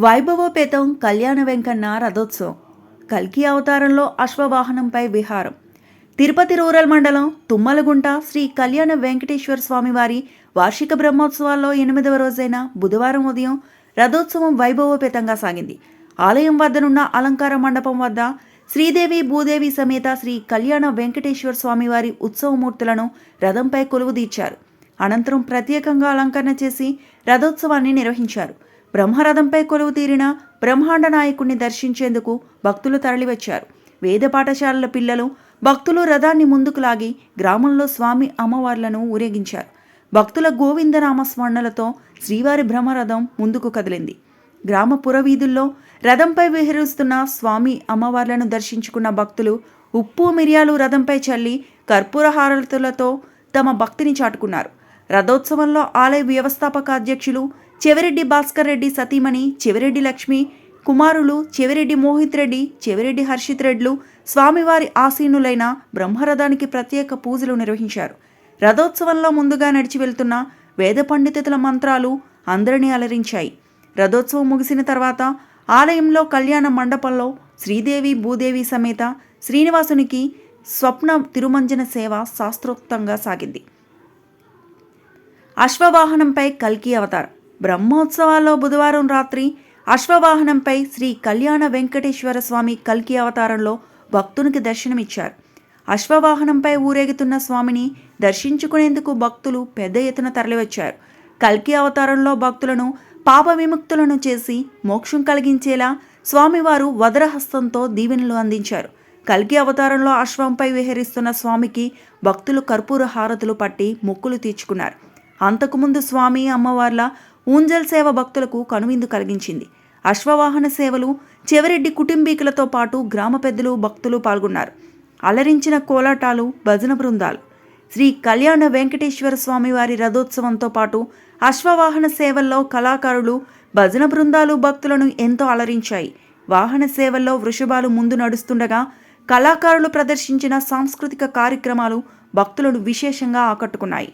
వైభవోపేతం కళ్యాణ వెంకన్న రథోత్సవం. కల్కి అవతారంలో అశ్వవాహనంపై విహారం. తిరుపతి రూరల్ మండలం తుమ్మలగుంట శ్రీ కళ్యాణ వెంకటేశ్వర స్వామివారి వార్షిక బ్రహ్మోత్సవాల్లో ఎనిమిదవ రోజైన బుధవారం ఉదయం రథోత్సవం వైభవోపేతంగా సాగింది. ఆలయం వద్దనున్న అలంకార మండపం వద్ద శ్రీదేవి భూదేవి సమేత శ్రీ కళ్యాణ వెంకటేశ్వర స్వామివారి ఉత్సవమూర్తులను రథంపై కొలువుదీర్చారు. అనంతరం ప్రత్యేకంగా అలంకరణ చేసి రథోత్సవాన్ని నిర్వహించారు. బ్రహ్మరథంపై కొలువు తీరిన బ్రహ్మాండ నాయకుణ్ణి దర్శించేందుకు భక్తులు తరలివచ్చారు. వేద పాఠశాలల పిల్లలు భక్తులు రథాన్ని ముందుకు లాగి గ్రామంలో స్వామి అమ్మవార్లను ఊరేగించారు. భక్తుల గోవిందనామ స్మరణలతో శ్రీవారి బ్రహ్మరథం ముందుకు కదిలింది. గ్రామ పురవీధుల్లో రథంపై విహరిస్తున్న స్వామి అమ్మవార్లను దర్శించుకున్న భక్తులు ఉప్పు మిరియాలు రథంపై చల్లి కర్పూర హారతులతో తమ భక్తిని చాటుకున్నారు. రథోత్సవంలో ఆలయ వ్యవస్థాపక అధ్యక్షులు చెవిరెడ్డి భాస్కర్ రెడ్డి సతీమణి చెవిరెడ్డి లక్ష్మి కుమారులు చెవిరెడ్డి మోహిత్ రెడ్డి చెవిరెడ్డి హర్షిత్ రెడ్లు స్వామివారి ఆసీనులైన బ్రహ్మరథానికి ప్రత్యేక పూజలు నిర్వహించారు. రథోత్సవంలో ముందుగా నడిచి వెళ్తున్న వేద పండితుల మంత్రాలు అందరినీ అలరించాయి. రథోత్సవం ముగిసిన తర్వాత ఆలయంలో కళ్యాణ మండపంలో శ్రీదేవి భూదేవి సమేత శ్రీనివాసునికి స్వప్న తిరుమంజన సేవ శాస్త్రోక్తంగా సాగింది. అశ్వవాహనంపై కల్కి అవతారం. బ్రహ్మోత్సవాల్లో బుధవారం రాత్రి అశ్వవాహనంపై శ్రీ కళ్యాణ వెంకటేశ్వర స్వామి కల్కి అవతారంలో భక్తునికి దర్శనమిచ్చారు. అశ్వవాహనంపై ఊరేగుతున్న స్వామిని దర్శించుకునేందుకు భక్తులు పెద్ద ఎత్తున తరలివచ్చారు. కల్కి అవతారంలో భక్తులను పాప విముక్తులను చేసి మోక్షం కలిగించేలా స్వామివారు వదరహస్తంతో దీవెనలు అందించారు. కల్కి అవతారంలో అశ్వంపై విహరిస్తున్న స్వామికి భక్తులు కర్పూర హారతులు పట్టి మొక్కులు తీర్చుకున్నారు. అంతకుముందు స్వామి అమ్మవార్ల ఊంజల్ సేవ భక్తులకు కనువిందు కలిగించింది. అశ్వవాహన సేవలు చెవిరెడ్డి కుటుంబీకులతో పాటు గ్రామ పెద్దలు భక్తులు పాల్గొన్నారు. అలరించిన కోలాటాలు భజన బృందాలు. శ్రీ కళ్యాణ వెంకటేశ్వర స్వామి వారి రథోత్సవంతో పాటు అశ్వవాహన సేవల్లో కళాకారులు భజన బృందాలు భక్తులను ఎంతో అలరించాయి. వాహన సేవల్లో వృషభాలు ముందు నడుస్తుండగా కళాకారులు ప్రదర్శించిన సాంస్కృతిక కార్యక్రమాలు భక్తులను విశేషంగా ఆకట్టుకున్నాయి.